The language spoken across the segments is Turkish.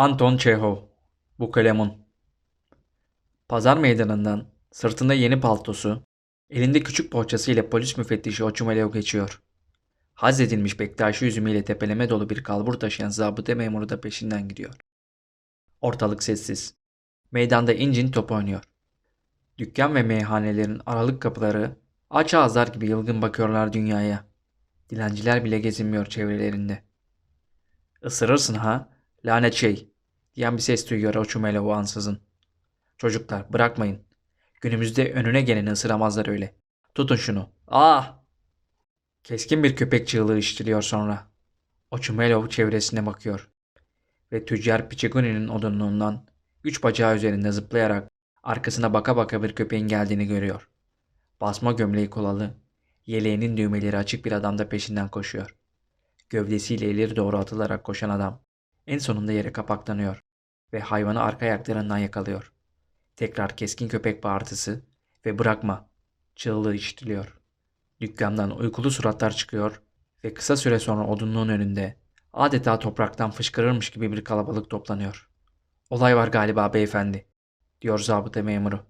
Anton Çehov Bukalemun Pazar meydanından sırtında yeni paltosu, elinde küçük poğaçası ile polis müfettişi Oçumelev geçiyor. Haz edilmiş Bektaşi üzümüyle tepeleme dolu bir kalbur taşıyan zabıta memuru da peşinden gidiyor. Ortalık sessiz. Meydanda incin top oynuyor. Dükkan ve meyhanelerin aralık kapıları aç ağızlar gibi yılgın bakıyorlar dünyaya. Dilenciler bile gezinmiyor çevrelerinde. Isırırsın ha, lanet şey, diyen bir ses duyuyor Oçumelov ansızın. Çocuklar bırakmayın. Günümüzde önüne geleni ısıramazlar öyle. Tutun şunu. Ah! Keskin bir köpek çığlığı işitiliyor sonra. Oçumelov çevresine bakıyor. Ve tüccar Pichiguni'nin odunluğundan üç bacağı üzerinde zıplayarak arkasına baka baka bir köpeğin geldiğini görüyor. Basma gömleği kolalı, yeleğinin düğmeleri açık bir adam da peşinden koşuyor. Gövdesiyle ileri doğru atılarak koşan adam en sonunda yere kapaklanıyor ve hayvanı arka ayaklarından yakalıyor. Tekrar keskin köpek bağırtısı ve bırakma çığlığı işitiliyor. Dükkandan uykulu suratlar çıkıyor ve kısa süre sonra odunluğun önünde adeta topraktan fışkırırmış gibi bir kalabalık toplanıyor. Olay var galiba beyefendi, diyor zabıta memuru.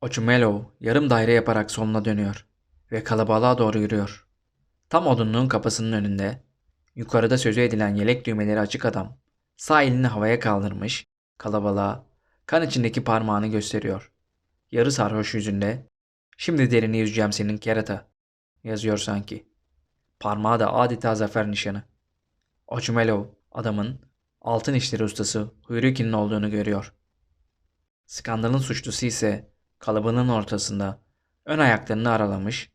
Oçumelov yarım daire yaparak soluna dönüyor ve kalabalığa doğru yürüyor. Tam odunluğun kapısının önünde yukarıda sözü edilen yelek düğmeleri açık adam sağ elini havaya kaldırmış kalabalığa kan içindeki parmağını gösteriyor. Yarı sarhoş yüzünde şimdi derini yüzeceğim senin kerata yazıyor sanki. Parmağı da adeta zafer nişanı. Oçumelov adamın altın işleri ustası Huyrukin'in olduğunu görüyor. Skandalın suçlusu ise kalabalığın ortasında ön ayaklarını aralamış,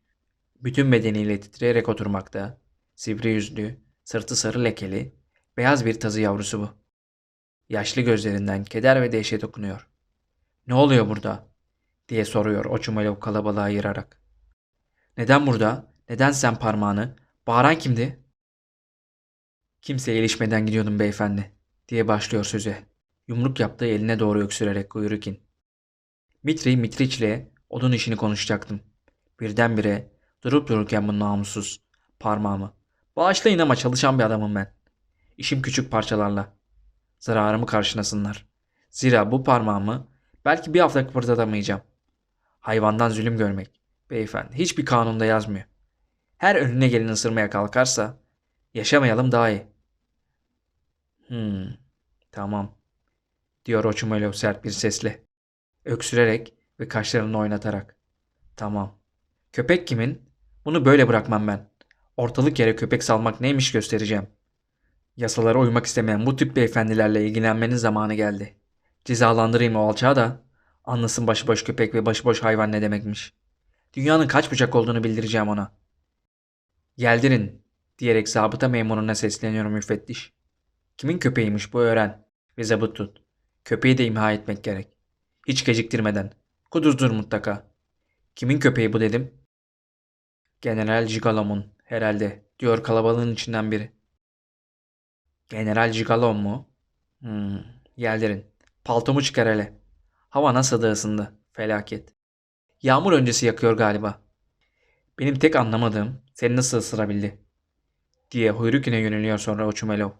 bütün bedeniyle titreyerek oturmakta, sivri yüzlü, sırtı sarı lekeli, beyaz bir tazı yavrusu bu. Yaşlı gözlerinden keder ve dehşet okunuyor. Ne oluyor burada? diye soruyor Oçumelov kalabalığa ayırarak. Neden burada? Neden sen parmağını? Bağıran kimdi? Kimseye ilişmeden gidiyordum beyefendi diye başlıyor söze. Yumruk yaptığı eline doğru öksürerek Kuyrukin. Mitri Mitriç'le odun işini konuşacaktım. Birdenbire durup dururken bu namussuz parmağımı. Bağışlayın ama çalışan bir adamım ben. İşim küçük parçalarla. Zararımı karşılasınlar. Zira bu parmağımı belki bir hafta kıpırdatamayacağım. Hayvandan zulüm görmek. Beyefendi hiçbir kanunda yazmıyor. Her önüne gelin ısırmaya kalkarsa yaşamayalım daha iyi. Hmm, tamam diyor Oçumelov sert bir sesle. Öksürerek ve kaşlarını oynatarak. Tamam. Köpek kimin? Bunu böyle bırakmam ben. Ortalık yere köpek salmak neymiş göstereceğim. Yasalara uymak istemeyen bu tip beyefendilerle ilgilenmenin zamanı geldi. Cezalandırayım o alçağı da anlasın başıboş köpek ve başıboş hayvan ne demekmiş. Dünyanın kaç bucak olduğunu bildireceğim ona. Geldirin diyerek zabıta memuruna sesleniyorum müfettiş. Kimin köpeğiymiş bu öğren ve zabıt tut. Köpeği de imha etmek gerek. Hiç geciktirmeden. Kuduzdur mutlaka. Kimin köpeği bu dedim. General Jigalom'un herhalde diyor kalabalığın içinden biri. General Jigalom mu? Hmm, geldirin. Paltomu çıkar hele. Hava nasıl da ısındı. Felaket. Yağmur öncesi yakıyor galiba. Benim tek anlamadığım seni nasıl ısırabildi? Diye Huyrukin'e yöneliyor sonra Oçumelov.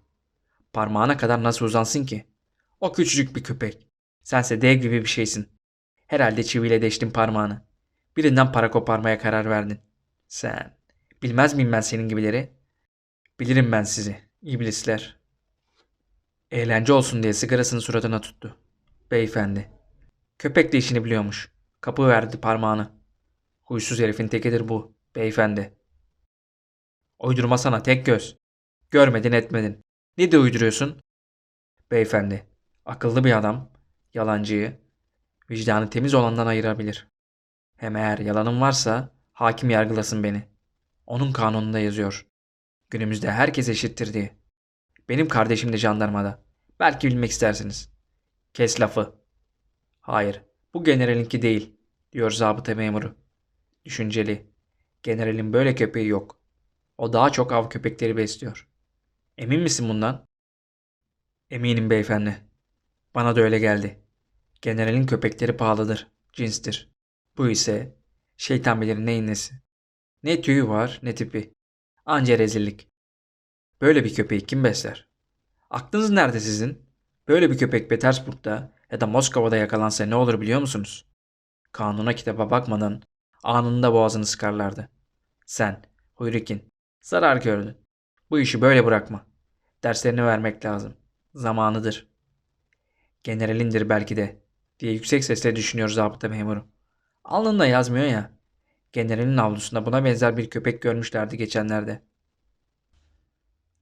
Parmağına kadar nasıl uzansın ki? O küçücük bir köpek. Sense dev gibi bir şeysin. Herhalde çiviyle deştin parmağını. Birinden para koparmaya karar verdin. Sen. Bilmez miyim ben senin gibileri? Bilirim ben sizi. iblisler. Eğlence olsun diye sigarasını suratına tuttu. Beyefendi. Köpek de işini biliyormuş. Kapı verdi parmağını. Huysuz herifin tekidir bu. Beyefendi. Uydurmasana tek göz. Görmedin etmedin. Ne de uyduruyorsun? Beyefendi. Akıllı bir adam. Yalancıyı. Vicdanı temiz olandan ayırabilir. Hem eğer yalanım varsa hakim yargılasın beni. Onun kanununda yazıyor. Günümüzde herkes eşittir diye. Benim kardeşim de jandarmada. Belki bilmek istersiniz. Kes lafı. Hayır, bu generalinki değil, diyor zabıta memuru. Düşünceli. Generalin böyle köpeği yok. O daha çok av köpekleri besliyor. Emin misin bundan? Eminim beyefendi. Bana da öyle geldi. Generalin köpekleri pahalıdır, cinstir. Bu ise şeytan bilir neyin nesi. Ne tüyü var ne tipi. Anca rezillik. Böyle bir köpeği kim besler? Aklınız nerede sizin? Böyle bir köpek Petersburg'da ya da Moskova'da yakalansa ne olur biliyor musunuz? Kanuna kitaba bakmadan anında boğazını sıkarlardı. Sen, Huyrikin, zarar gördün. Bu işi böyle bırakma. Derslerini vermek lazım. Zamanıdır. Generalindir belki de diye yüksek sesle düşünüyor zabıta memuru. Alnında yazmıyor ya. Generalin avlusunda buna benzer bir köpek görmüşlerdi geçenlerde.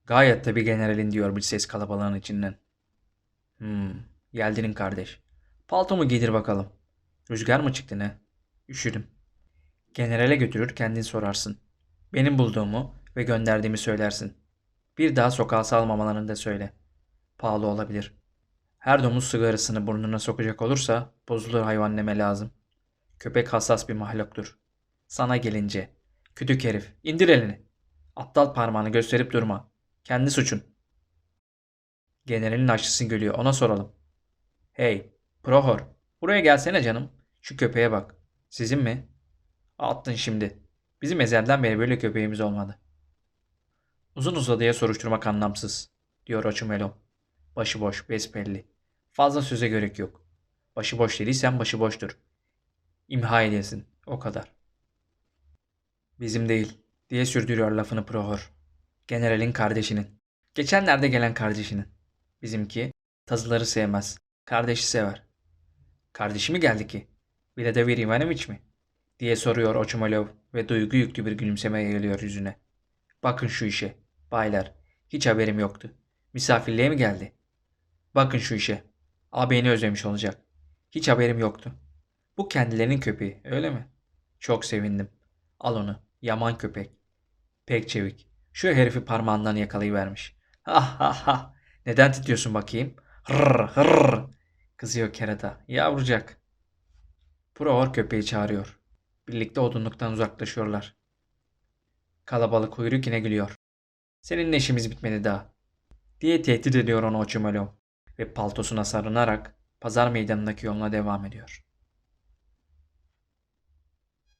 Gayet tabii generalin diyor bir ses kalabalığın içinden. Hmm, geldinin kardeş. Paltomu giydir bakalım. Rüzgar mı çıktı ne? Üşüdüm. Generale götürür kendin sorarsın. Benim bulduğumu ve gönderdiğimi söylersin. Bir daha sokağa salmamalarını da söyle. Pahalı olabilir. Her domuz sigarasını burnuna sokacak olursa bozulur hayvan neme lazım. Köpek hassas bir mahluktur. Sana gelince. Kütük herif. indir elini. Aptal parmağını gösterip durma. Kendi suçun. Generalin aşçısı gülüyor. Ona soralım. Hey, Prohor. Buraya gelsene canım. Şu köpeğe bak. Sizin mi? Attın şimdi. Bizim ezelden beri böyle köpeğimiz olmadı. Uzun uzadıya soruşturmak anlamsız, diyor Açumelo. Başıboş, besbelli. Fazla söze gerek yok. Başıboş dediysen başıboştur. İmha edilsin, o kadar. Bizim değil, diye sürdürüyor lafını Prohor. Generalin kardeşinin. Geçenlerde gelen kardeşinin. Bizimki tazıları sevmez, kardeşi sever. Kardeşi mi geldi ki? Vladimir Ivanoviç mi? diye soruyor Oçumalov ve duygu yüklü bir gülümseme geliyor yüzüne. Bakın şu işe. Baylar, hiç haberim yoktu. Misafirliğe mi geldi? Bakın şu işe. Ağabeyini özlemiş olacak. Hiç haberim yoktu. Bu kendilerinin köpeği, öyle mi? Çok sevindim. Al onu. Yaman köpek. Pek çevik. Şu herifi parmağından yakalayıvermiş. Ha ha ha. Neden titriyorsun bakayım? Hırr hırr. Kızıyor kerata. Yavrucak. Prohor köpeği çağırıyor. Birlikte odunluktan uzaklaşıyorlar. Kalabalık kuyruk yine gülüyor. Seninle işimiz bitmedi daha. Diye tehdit ediyor onu Oçumalov ve paltosuna sarınarak pazar meydanındaki yoluna devam ediyor.